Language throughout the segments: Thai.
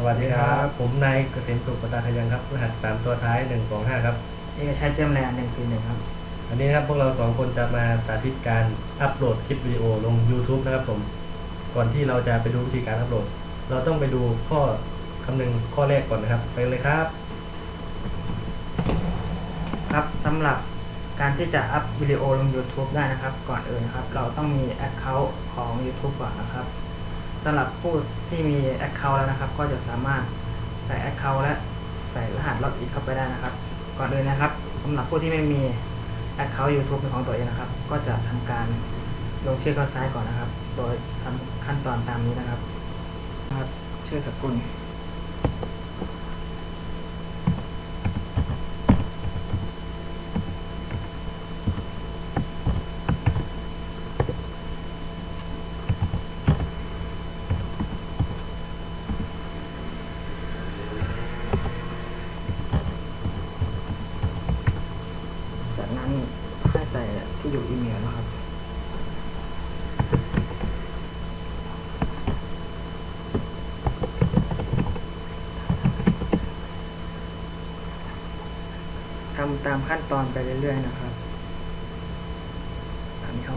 สวัสดีครับ ผมนายเกษมสุขปตาขยังครับ รหัสสามตัวท้ายหนึ่งสองห้าครับเอกชัยเจมแลนด์หนึ่งสี่หนึ่งครับ อันนี้นะครับพวกเราสองคนจะมาสาธิตการอัปโหลดคลิปวิดีโอลง YouTube นะครับผม ก่อนที่เราจะไปดูวิธีการอัปโหลด เราต้องไปดูข้อคำนึงข้อแรกก่อนนะครับ ไปเลยครับ ครับสำหรับการที่จะอัพวิดีโอลง YouTube ได้นะครับ ก่อนอื่นนะครับ เราต้องมี Account ของ YouTube ก่อนนะครับ สำหรับผู้ที่มี Account แล้วนะครับ ก็จะสามารถใส่ Account และใส่รหัสล็อกอินเข้าไปได้นะครับ ก่อนอื่นนะครับสำหรับผู้ที่ไม่มี Account YouTube เป็นของตัวเองนะครับ ก็จะทำการลงชื่อเข้าซ้ายก่อนนะครับ โดยทำขั้นตอนตามนี้นะครับนะครับชื่อสกุล จากนั้นให้ใส่ที่อยู่อีเมลนะครับ ทำ ตามขั้นตอนไปเรื่อยๆนะครับอันนี้เขา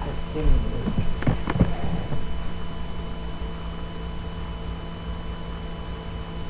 เสร็จสิ้น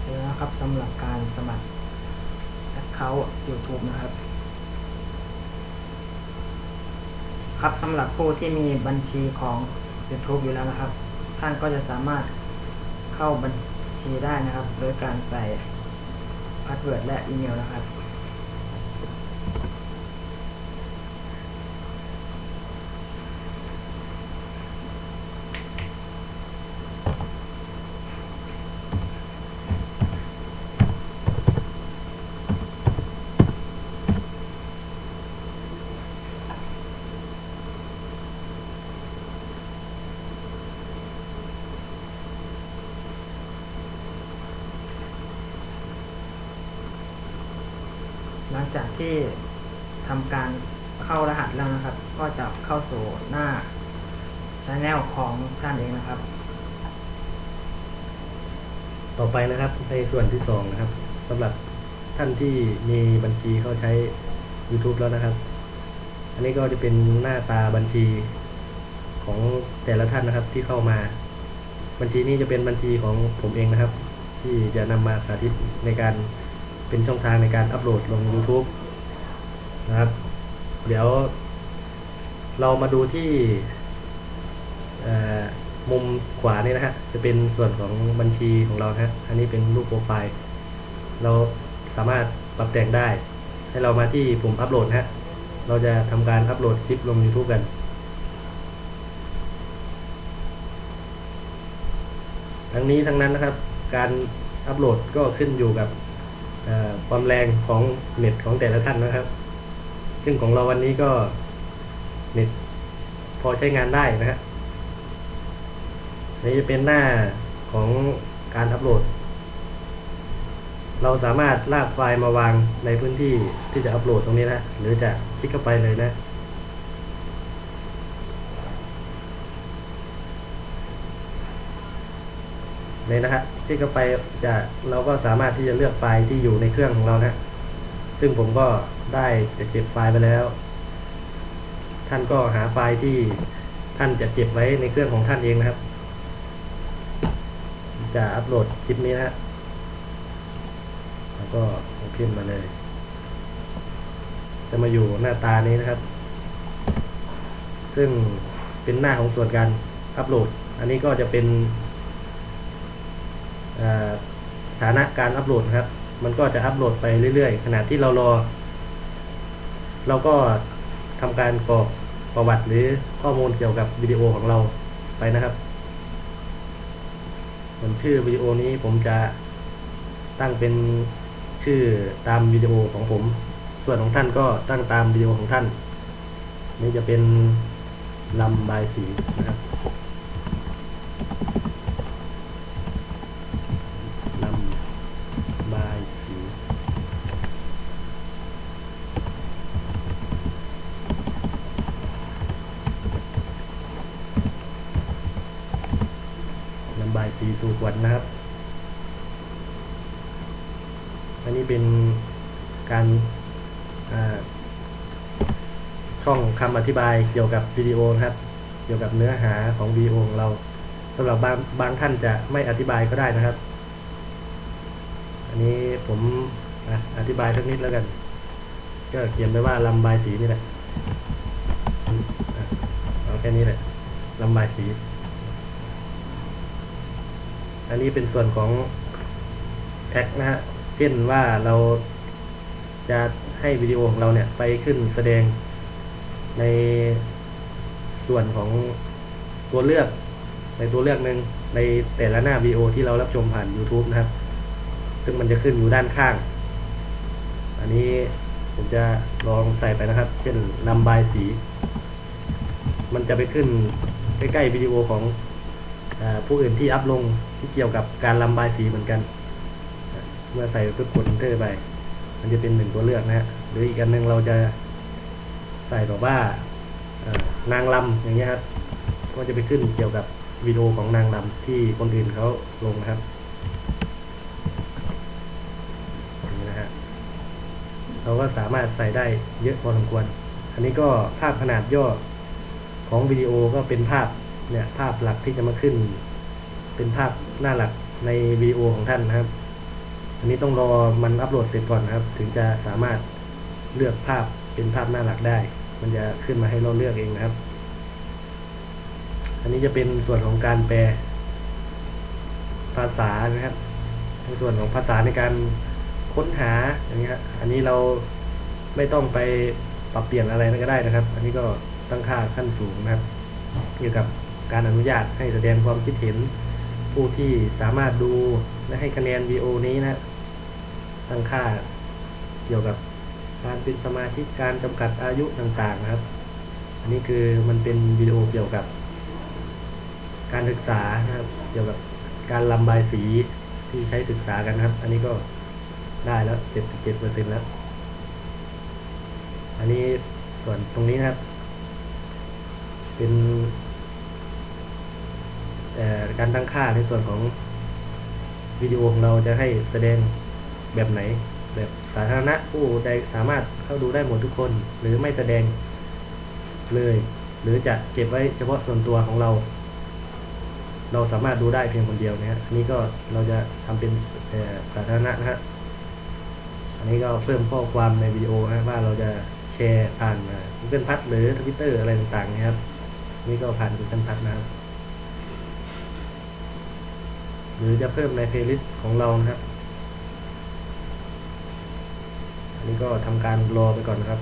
เสร็จแล้วครับสำหรับการสมัคร Account YouTube นะครับ ครับสำหรับผู้ที่มีบัญชีของ YouTube อยู่แล้วนะครับ ท่านก็จะสามารถเข้าบัญชีได้นะครับ โดยการใส่พาสเวิร์ดและอีเมลนะครับ จากที่ทำการเข้ารหัสแล้วนะครับ ก็จะเข้าสู่หน้าช anel ของท่านเองนะครับ ต่อไปนะครับในส่วนที่สองนะครับสำหรับท่านที่มีบัญชีเข้าใช้ YouTube แล้วนะครับ อันนี้ก็จะเป็นหน้าตาบัญชีของแต่ละท่านนะครับที่เข้ามา บัญชีนี้จะเป็นบัญชีของผมเองนะครับ ที่จะนำมาสาธิตในการ เป็นช่องทางในการอัปโหลดลง YouTube นะครับ เดี๋ยวเรามาดูที่มุมขวานี่นะฮะ จะเป็นส่วนของบัญชีของเราฮะ อันนี้เป็นรูปโปรไฟล์ เราสามารถปรับแต่งได้ ให้เรามาที่ปุ่มอัปโหลดฮะ เราจะทำการอัปโหลดคลิปลง YouTube กัน ทั้งนี้ทั้งนั้นนะครับ การอัปโหลดก็ขึ้นอยู่กับ ความแรงของเน็ตของแต่ละท่านนะครับ ซึ่งของเราวันนี้ก็เน็ตพอใช้งานได้นะฮะนี่จะเป็นหน้าของการอัปโหลด เราสามารถลากไฟล์มาวางในพื้นที่ที่จะอัปโหลดตรงนี้นะหรือจะคลิกเข้าไปเลยนะ เลยนะฮะคลิกเข้าไปจะเราก็สามารถที่จะเลือกไฟล์ที่อยู่ในเครื่องของเรานะ ซึ่งผมก็ได้จะเก็บไฟล์ไปแล้ว ท่านก็หาไฟล์ที่ท่านจะเก็บไว้ในเครื่องของท่านเองนะครับ จะอัปโหลดคลิปนี้นะฮะแล้วก็โอเพนมาเลย จะมาอยู่หน้าตานี้นะครับ ซึ่งเป็นหน้าของส่วนการอัปโหลด อันนี้ก็จะเป็น สถานะการอัปโหลดครับ มันก็จะอัปโหลดไปเรื่อยๆ ขณะที่เรารอ เราก็ทำการกรอกประวัติหรือข้อมูลเกี่ยวกับวิดีโอของเราไปนะครับส่วนชื่อวิดีโอนี้ผมจะตั้งเป็นชื่อตามวิดีโอของผม ส่วนของท่านก็ตั้งตามวิดีโอของท่าน นี่จะเป็นลำบายสีนะครับ ลำบายสี ลำบาย สู่ขวัญนะครับ อันนี้เป็นการช่องคำอธิบายเกี่ยวกับวิดีโอครับ เกี่ยวกับเนื้อหาของวิดีโอของเราสำหรับบางบางท่านจะไม่อธิบายก็ได้นะครับ อันนี้ผมออธิบายสักนิดแล้วกัน ก็เขียนไปว่าลำบายสีนี่แหละอะเอาแค่นี้แหละลำบายสี อันนี้เป็นส่วนของแท็กนะฮะ เช่นว่าเราจะให้วิดีโอของเราเนี่ยไปขึ้นแสดงในส่วนของตัวเลือกในตัวเลือกหนึ่งในแต่ละหน้าวิดีโอที่เรารับชมผ่าน YouTube นะครับ ซึ่งมันจะขึ้นอยู่ด้านข้าง อันนี้ผมจะลองใส่ไปนะครับ เช่นลำบายสี มันจะไปขึ้นใกล้ๆวิดีโอของ ผู้อื่นที่อัพลงที่เกี่ยวกับการลำบายสีเหมือนกัน เมื่อใส่ปุ๊บกด enter ไป มันจะเป็นหนึ่งตัวเลือกนะฮะหรืออีกอันหนึ่งเราจะใส่แบบว่านางลำอย่างเงี้ยครับก็จะไปขึ้นเกี่ยวกับวิดีโอของนางลำที่คนอื่นเขาลงนะครับอย่างนี้นะฮะเราก็สามารถใส่ได้เยอะพอสมควร อันนี้ก็ภาพขนาดย่อของวิดีโอก็เป็นภาพ เนี่ยภาพหลักที่จะมาขึ้น เป็นภาพหน้าหลักในวิดีโอของท่านนะครับ อันนี้ต้องรอมันอัปโหลดเสร็จก่อนนะครับ ถึงจะสามารถเลือกภาพเป็นภาพหน้าหลักได้ มันจะขึ้นมาให้เราเลือกเองนะครับ อันนี้จะเป็นส่วนของการแปลภาษานะครับในส่วนของภาษาในการค้นหาอย่างนี้ครับอันนี้เราไม่ต้องไปปรับเปลี่ยนอะไรก็ได้นะครับ อันนี้ก็ตั้งค่าขั้นสูงนะครับ เกี่ยวกับ การอนุญาตให้แสดงความคิดเห็น ผู้ที่สามารถดูและให้คะแนนวีโอนี้นะตั้งค่าเกี่ยวกับการเป็นสมาชิกการจำกัดอายุต่างๆนะครับ อันนี้คือมันเป็นวิดีโอเกี่ยวกับ การศึกษานะครับ เกี่ยวกับการลำบายสีที่ใช้ศึกษากันนะครับ อันนี้ก็ได้แล้วเจ็ดสิบเจ็ดเปอร์เซ็นต์แล้ว อันนี้ส่วนตรงนี้นะครับ เป็น การตั้งค่าในส่วนของวิดีโอของเราจะให้แสดงแบบไหน แบบสาธารณะผู้ใดสามารถเข้าดูได้หมดทุกคน หรือไม่แสดงเลย หรือจะเก็บไว้เฉพาะส่วนตัวของเรา เราสามารถดูได้เพียงคนเดียวนะฮะอันนี้ก็เราจะทำเป็นสาธารณะนะฮะอันนี้ก็เพิ่มข้อความในวิดีโอนะว่าเราจะแชร์ผ่าน Google พัทหรือ Twitter อะไรต่างๆนะครับ นี่ก็ผ่าน Google พัทนะครับ หรือจะเพิ่มใน playlist ของเรานะครับ อันนี้ก็ทำการรอไปก่อนนะครับ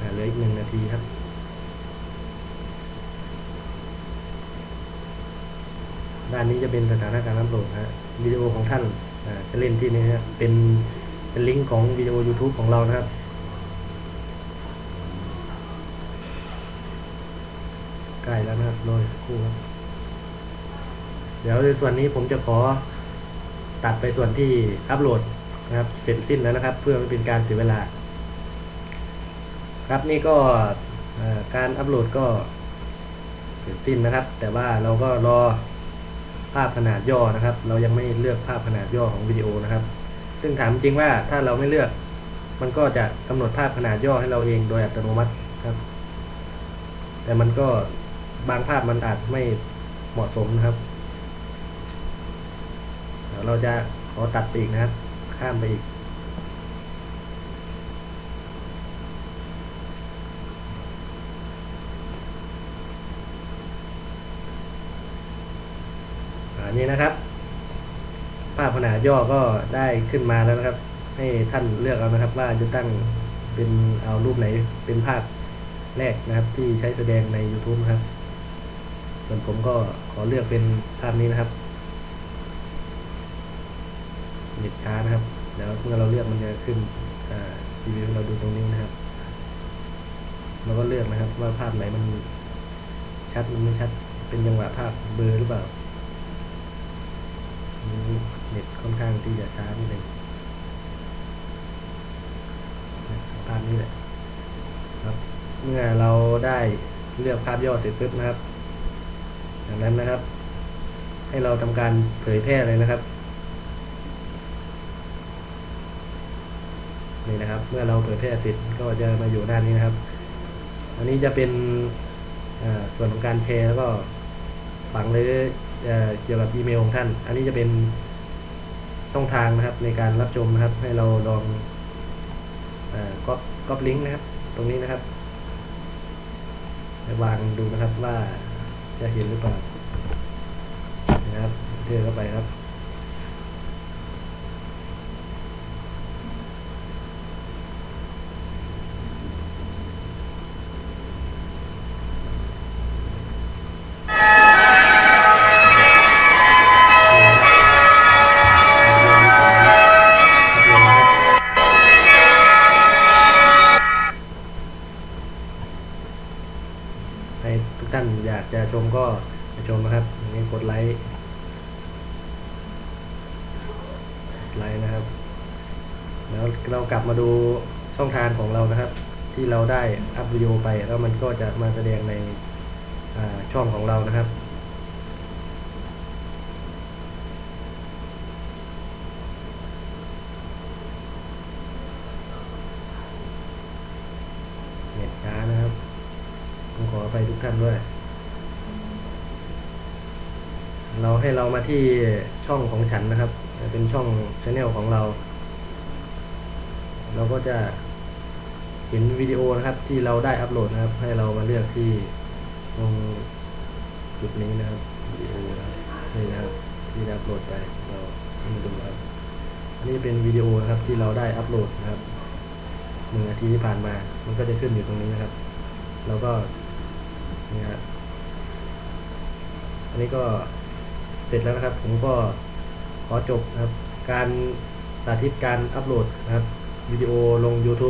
อ่เหลืออีกหนึ่งนาทีครับด้านนี้จะเป็นสถานการอัปโหลดฮะวิดีโอของท่านจะเล่นที่นี้นะครับเป็นเป็นลิงก์ของวิดีโอ YouTube ของเรานะครับ ใก ล้แล้วนะครับรอสักครู่ครับเดี๋ยวในส่วนนี้ผมจะขอตัดไปส่วนที่อัปโหลดนะครับเสร็จสิ้นแล้วนะครับ เพื่อไม่เป็นการเสียเวลา ครับนี่ก็การอัปโหลดก็เสร็จสิ้นนะครับ แต่ว่าเราก็รอภาพขนาดย่อนะครับ เรายังไม่เลือกภาพขนาดย่อของวิดีโอนะครับ ซึ่งถามจริงว่าถ้าเราไม่เลือก มันก็จะกำหนดภาพขนาดย่อให้เราเองโดยอัตโนมัติครับ แต่มันก็ บางภาพมันอาจไม่เหมาะสมนะครับเดี๋ยวเราจะขอตัดไปอีกนะครับ ข้ามไปอีก อันนี้นะครับ ภาพขนาดย่อก็ได้ขึ้นมาแล้วนะครับ ให้ท่านเลือกเอานะครับ ว่าจะตั้งเป็นเอารูปไหนเป็นภาพแรกนะครับที่ใช้แสดงใน YouTube ครับ ส่วนผมก็ขอเลือกเป็นภาพนี้นะครับเน็ตช้านะครับเดี๋ยวเมื่อเราเลือกมันจะขึ้นอ่าทีวีเราดูตรงนี้นะครับเราก็เลือกนะครับ ว่าภาพไหนมันชัดมันไม่ชัดเป็นจังหวะภาพเบลอหรือเปล่าเน็ตค่อนข้างที่จะช้านิดนึงภาพนี้แหละครับ เมื่อเราได้เลือกภาพย่อเสร็จปุ๊บนะครับ จากนั้นนะครับ ให้เราทำการเผยแพร่เลยนะครับนี่นะครับ เมื่อเราเผยแพร่เสร็จก็จะมาอยู่หน้านี้นะครับ อันนี้จะเป็นส่วนของการแชร์แล้วก็ฝังหรือเอ่อเกี่ยวกับอีเมลของท่าน อันนี้จะเป็นช่องทางนะครับในการรับชมนะครับ ให้เราลองอก๊อปก๊อปลิงก์นะครับ ตรงนี้นะครับวางดูนะครับว่า จะเห็นหรือเปล่านะครับเทือเข้าไปครับ จะชมก็ไปชมนะครับอย่างนี้กดไลค์ไลค์นะครับ แล้วเรากลับมาดูช่องทางของเรานะครับ ที่เราได้อัพวิดีโอไปแล้วมันก็จะมาแสดงในช่องของเรานะครับเน็ตช้านะครับผมขอไปทุกท่านด้วย เราให้เรามาที่ช่องของฉันนะครับ เป็นช่องช anel ของเรา เราก็จะเห็นวิดีโอนะครับที่เราได้อัปโหลดนะครับ ให้เรามาเลือกที่ตรงจุดนี้นะครับวิดีโอนะครับนี่นะครับที่ได้อัปโหลดไปเราให้มาดูครับอันนี้เป็นวิดีโอนะครับที่เราได้อัปโหลดนะครับหนึ่งนาทีที่ผ่านมา มันก็จะขึ้นอยู่ตรงนี้นะครับแล้วก็นี่ฮะอันนี้ก็ เสร็จแล้วนะครับ ผมก็ขอจบนะครับ การสาธิตการอัปโหลดนะครับวิดีโอลง YouTube